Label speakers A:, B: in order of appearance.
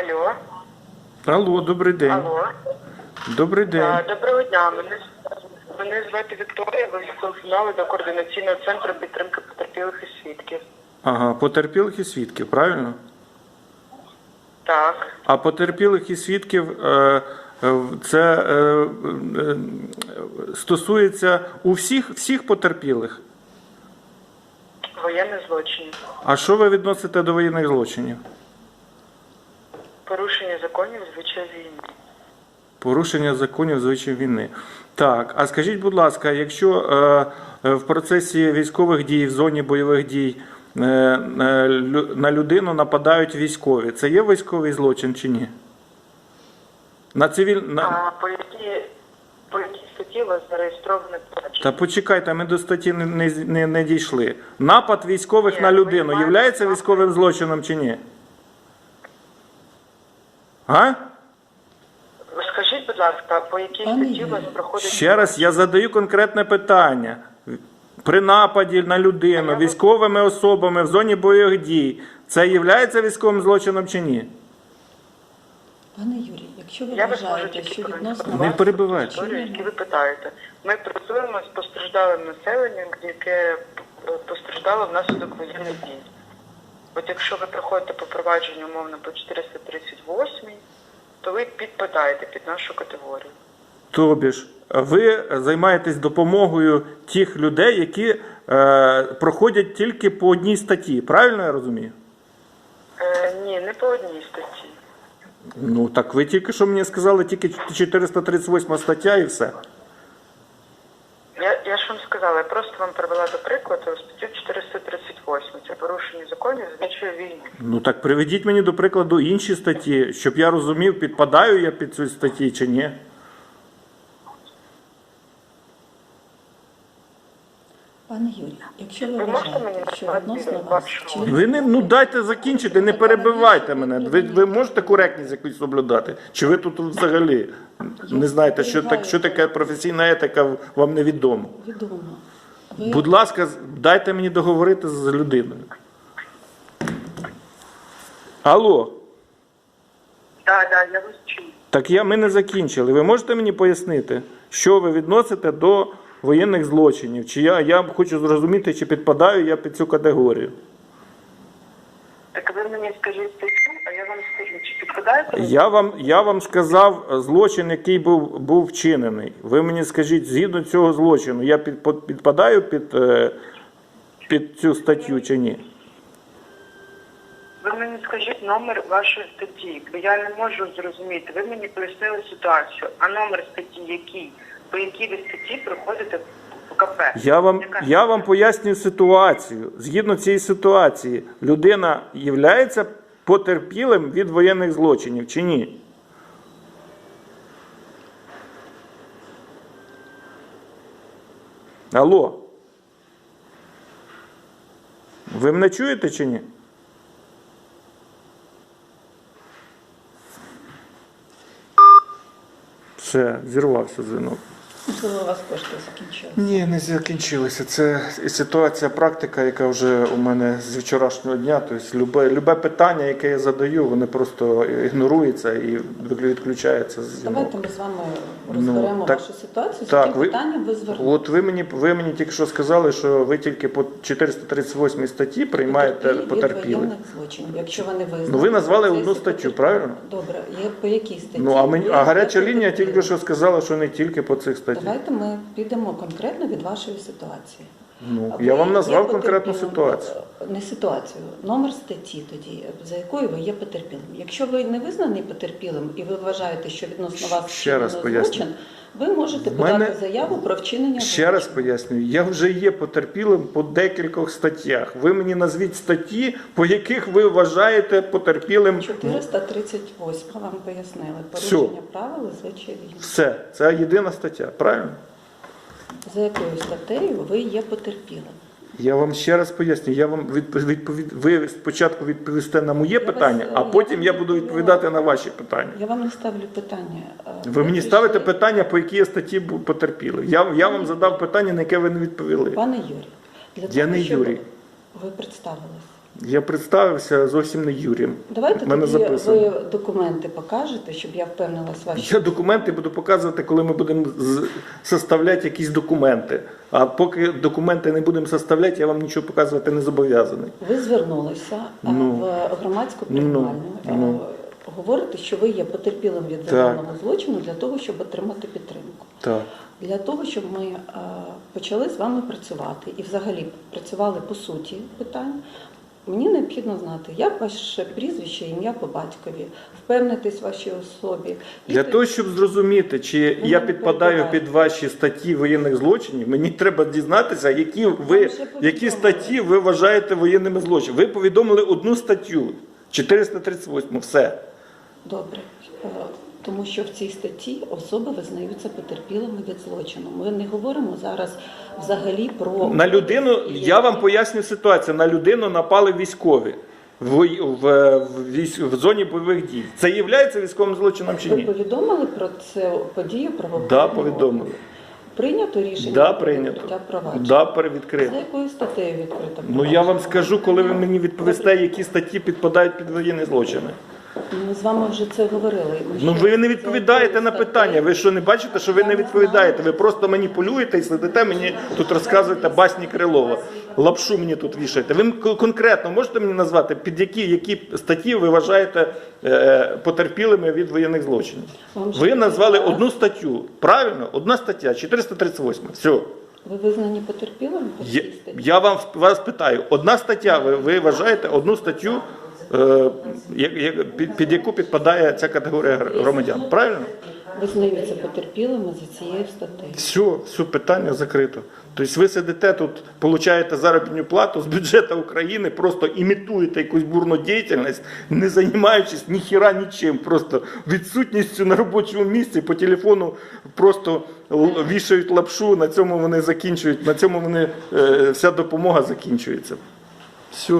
A: Алло,
B: Алло, добрий день.
A: алло.
B: Добрий день.
A: А, Доброго дня. Мене, мене звати Вікторія. Ви зателефонували до координаційного центру підтримки потерпілих і свідків.
B: Ага, потерпілих і свідків, правильно?
A: Так.
B: А потерпілих і свідків е, е, це е, е, стосується у всіх всіх потерпілих.
A: Воєнний злочин.
B: А що ви відносите до воєнних злочинів?
A: Порушення законів звичай війни.
B: Порушення законів звичай війни. Так, а скажіть, будь ласка, якщо е, е, в процесі військових дій, в зоні бойових дій е, е, на людину нападають військові, це є військовий злочин чи ні? На цивіль... на...
A: А по якій по якій статті у вас зареєстроване провадження?
B: Та почекайте, ми до статті не, не, не, не дійшли. Напад військових
A: Ні,
B: на людину є військовим злочином чи ні? А?
A: Скажіть, будь ласка, по якій статті у вас проходить
B: Ще раз я задаю конкретне питання. При нападі на людину військовими особами в зоні бойових дій це є військовим злочином чи ні?
C: Пане Юрій, якщо ви
A: Я вас можу
C: вважаєте,
A: тільки
C: що відносно
B: Не
C: вас
B: перебивайте.
A: історію, які ви питаєте. Ми працюємо з постраждалим населенням, яке е, постраждало внаслідок воєнних дій. От якщо ви приходите по провадженню умовно по 438, то ви підпадаєте під нашу категорію.
B: Тобі ж, ви займаєтесь допомогою тих людей, які е, проходять тільки по одній статті. Правильно я розумію?
A: Е, ні, не по одній статті.
B: Ну так ви тільки що мені сказали, тільки 438 стаття і все.
A: Я, я ж вам сказала, я просто вам привела до прикладу статтю 438. Це порушення законів війни.
B: Ну так приведіть мені до прикладу інші статті, щоб я розумів, підпадаю я під цю статті чи ні.
C: Пане Юрій, якщо ви вважаєте, що відносно вас
A: вашу-
B: Ви не ну дайте закінчити, не перебивайте мене. Ви, ви можете коректність якусь соблюдати? Чи ви тут взагалі не знаєте, що так, що таке професійна етика вам невідомо?
C: відомо, ви
B: Будь ласка, дайте мені договорити з людиною. Алло,
A: Так, так, я вас чую.
B: так я ми не закінчили. Ви можете мені пояснити, що ви відносите до воєнних злочинів? Чи я, я хочу зрозуміти, чи підпадаю я під цю категорію?
A: Так ви мені скажіть статтю, а я вам скажу, чи підпадаєте?
B: Я вам, я вам сказав злочин, який був, був вчинений. Ви мені скажіть, згідно цього злочину, я під, підпадаю під, е, під цю статтю чи ні?
A: Ви мені скажіть номер вашої статті, бо я не можу зрозуміти. Ви мені пояснили ситуацію, а номер статті який? По якій ви статті приходите в КП?
B: Я вам,
A: Яка
B: я вам пояснюю ситуацію. Згідно цієї ситуації, людина є потерпілим від воєнних злочинів чи ні? Алло. Ви мене чуєте чи ні? Все, зірвався дзвінок.
C: Можливо у вас кошти закінчилися.
B: Ні, не закінчилося. Це ситуація, практика, яка вже у мене з вчорашнього дня. Тобто, любе, любе питання, яке я задаю, воно просто ігнорується і відключається з
C: Давайте ми з вами розберемо
B: Ну, так-
C: вашу ситуацію. З
B: так,
C: яким питанням ви звернулися?
B: От ви мені ви мені тільки що сказали, що ви тільки по 438 статті приймаєте
C: злочинів, якщо вони визнані.
B: Ну ви назвали одну статтю, правильно?
C: Добре, є по якій статті?
B: Ну а мені а гаряча лінія тільки що сказала, що не тільки по цих статтях.
C: Давайте ми підемо конкретно від вашої ситуації.
B: Ну
C: Ви
B: я вам назвав конкретну ситуацію.
C: Не ситуацію, номер статті тоді, за якою ви є потерпілим. Якщо ви не визнаний потерпілим і ви вважаєте, що відносно вас
B: Ще раз поясню.
C: Ви можете подати
B: мене-
C: заяву про вчинення
B: Ще раз пояснюю, я вже є потерпілим по декількох статтях. Ви мені назвіть статті, по яких ви вважаєте потерпілим.
C: 438 вам пояснили. Порушення правил звичайно.
B: Все, це єдина стаття, правильно?
C: За якою статтею ви є потерпілим?
B: Я вам ще раз поясню. Я вам відповід... Ви спочатку відповісте на моє
C: Я вас,
B: питання, а
C: е,
B: потім я
C: я
B: буду
C: відповідати
B: відповідати на ваші питання.
C: Я вам не ставлю питання.
B: Ви мені ставите питання, по якій я статті потерпіли. Я, я вам задав питання, на яке ви не відповіли.
C: Пане Юрій, для
B: Я
C: того,
B: не
C: щоб
B: Юрій.
C: ви представились.
B: Я представився зовсім не Юрієм.
C: Давайте
B: мене
C: тоді
B: записано.
C: ви документи покажете, щоб я впевнилась в вашій.
B: Я документи буду показувати, коли ми будемо з- составляти якісь документи. А поки документи не будемо составляти, я вам нічого показувати не зобов'язаний.
C: Ви звернулися а,
B: Ну.
C: в громадську
B: Ну,
C: приймальню.
B: ну.
C: Говорите, що ви є потерпілим від законного злочину для того, щоб отримати підтримку.
B: Так.
C: Для того, щоб ми е, почали з вами працювати і взагалі працювали по суті питань, мені необхідно знати, як ваше прізвище, ім'я по батькові, впевнитись в вашій особі. І
B: Для
C: тоді-
B: того, щоб зрозуміти, чи
C: Ну,
B: я
C: не
B: підпадаю під ваші статті воєнних злочинів, мені треба дізнатися, які ви
C: вже
B: які статті ви вважаєте воєнними злочинами. Ви повідомили одну статтю 438, все.
C: Добре. Е, Тому що в цій статті особи визнаються потерпілими від злочину. Ми не говоримо зараз взагалі про
B: На людину я вам поясню ситуацію. На людину напали військові в, в, в, в зоні бойових дій. Це є військовим злочином чи
C: Ви повідомили про це подію правоохоронного
B: Да, повідомили.
C: Прийнято рішення
B: Да, прийнято.
C: відкриття провадження.
B: Да, перевідкрили.
C: За якою статтею відкрита
B: Ну я вам скажу, коли ви мені відповісте, які статті підпадають під воєнні злочини.
C: Ми з вами вже це говорили. Ми
B: Ну ви не відповідаєте на питання. Ви що не бачите, що ви не відповідаєте? Ви просто маніпулюєте і сидите мені тут розказуєте басні Крилова. Лапшу мені тут вішаєте. Ви конкретно можете мені назвати, під які, які статті ви вважаєте е, потерпілими від воєнних злочинів?
C: Вам
B: Ви назвали одну статтю. Правильно? Одна стаття, 438. Все.
C: Ви визнані потерпілими по
B: Я,
C: цій статті?
B: я вам вас питаю, одна стаття, ви, ви вважаєте одну статтю, під, під яку підпадає ця категорія громадян. Правильно?
C: Визнаються потерпілими за цією статтею.
B: Все, все питання закрито. Тобто ви сидите тут, получаєте заробітну плату з бюджету України, просто імітуєте якусь бурну діяльність, не займаючись ніхіра нічим, просто відсутністю на робочому місці по телефону просто вішають лапшу, на цьому вони закінчують, на цьому вони, е, вся допомога закінчується. Все.